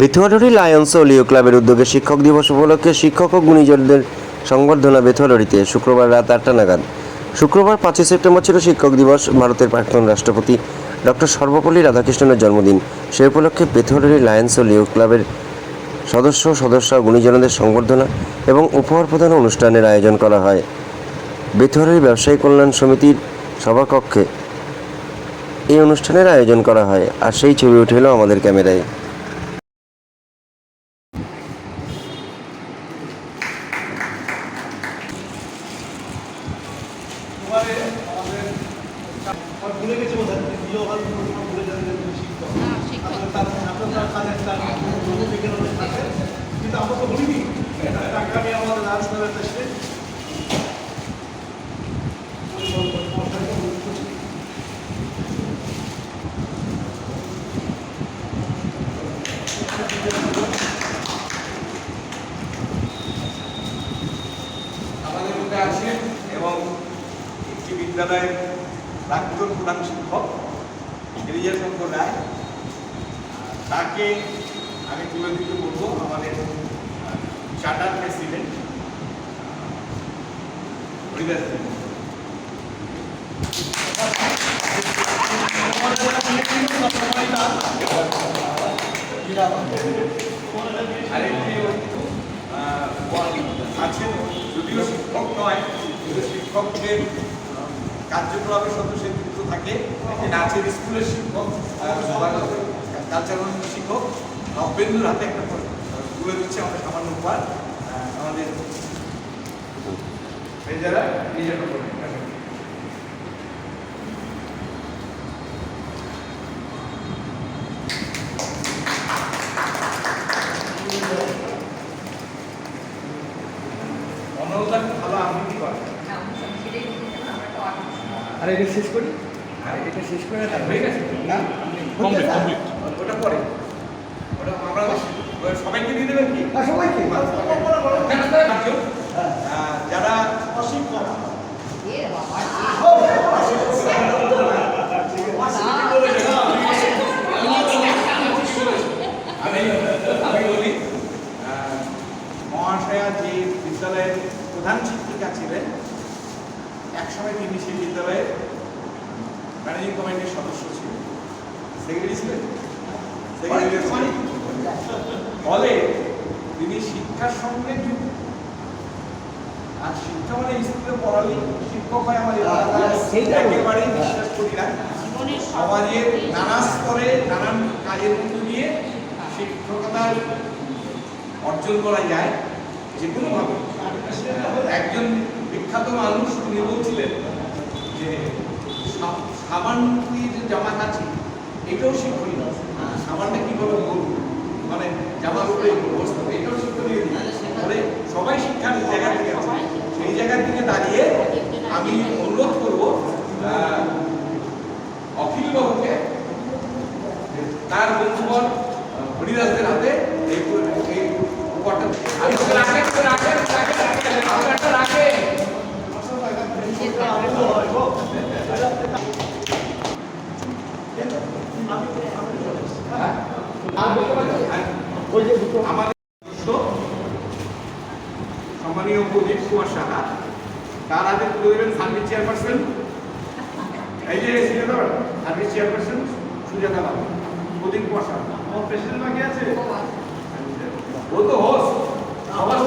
Bethuadahari Lions ও লিও ক্লাবের উদ্যোগে শিক্ষক দিবস উপলক্ষে শিক্ষক ও গুণীজনদের সংবর্ধনা বেথুয়াডরিতে শুক্রবার রাত আটটা নাগাদ। শুক্রবার পাঁচই সেপ্টেম্বর ছিল শিক্ষক দিবস, ভারতের প্রাক্তন রাষ্ট্রপতি ডক্টর সর্বপল্লী রাধাকৃষ্ণনের জন্মদিন। সে উপলক্ষে বেথুয়াডরি লায়ন্স ও লিও ক্লাবের সদস্য সদস্য গুণীজনদের সংবর্ধনা এবং উপহার প্রদান অনুষ্ঠানের আয়োজন করা হয়। বেথুয়াডরি ব্যবসায়ী কল্যাণ সমিতির সভাকক্ষে এই অনুষ্ঠানের আয়োজন করা হয়। আর সেই ছবি উঠে এলো আমাদের ক্যামেরায়। এবারে আমাদের ভুলে গেছে বোধ হয় ভুলে শিক্ষক। আপনার থাকে কিন্তু আমরা তো বলিনি আগামী দেশে আমাদের মধ্যে আছেন এবং একটি বিদ্যালয়ের প্রাক্তন প্রধান শিক্ষক রিজা শঙ্কর রায়। তাকে আমি তুলে দিতে বলব, আমাদের চার্টার প্রেসিডেন্ট আছেন, যদিও শিক্ষক নয় শিক্ষকদের কার্যকলাপের সাথে সে যুক্ত থাকে নাচের স্কুলের শিক্ষক কালচারাল শিক্ষক নব্বেন্দুর হাতে একটা তুলে দিচ্ছে আমাদের সামান্য উপহার আমাদের যারা নিজের আর এটা শেষ করি? আর এটা শেষ করে হয়ে গেছে না? কমপ্লিট কমপ্লিট ওটা পরে। ওটা আমরা সবাইকে দিয়ে দেবেন কি? আর সবাইকে। আহ, যারা অশিক্ষক। আমি আমি বলি মহাশয়া যে বিদ্যালয়ের প্রধান শিক্ষিকা একসময় তিনি সেই বিদ্যালয়ের ম্যানেজিং কমিটির সদস্য ছিলেন সেক্রেটারি ছিলেন সেক্রেটারি ফলে তিনি শিক্ষার সঙ্গে যুক্ত। আর শিক্ষা মানে স্কুলে পড়ালে শিক্ষক হয় আমাদের একেবারেই বিশ্বাস করি না। সমাজের নানা স্তরে নানান কাজের মধ্য দিয়ে শিক্ষকতার অর্জন করা যায় যে কোনোভাবে। একজন বিখ্যাত মানুষ তিনি বলছিলেন যে জামা কাছে এটাও শিক্ষণীয় সাবানটা কীভাবে মানে অবস্থা এটাও শিক্ষণীয়। ফলে সবাই শিক্ষার জায়গা থেকে আছে। সেই জায়গা থেকে দাঁড়িয়ে আমি অনুরোধ করব অখিল বাবুকে তার বন্ধুবর হরিদাসদের হাতে এই এই উপহারটা আমি তোকে রাখেন তোকে রাখেন রাখেন রাখেন উপহারটা রাখেন ওই যে দুটো আমাদের সম্মানীয় কুমার সাহা তার হাতে তুলে দেবেন সার্ভিস চেয়ারপারসন। এই যে সুজাতা সার্ভিস চেয়ারপারসন সুজাতা বাবু প্রদীপ কুমার সাহা। আমার প্রেসিডেন্ট বাকি আছে? ও তো হোস সবার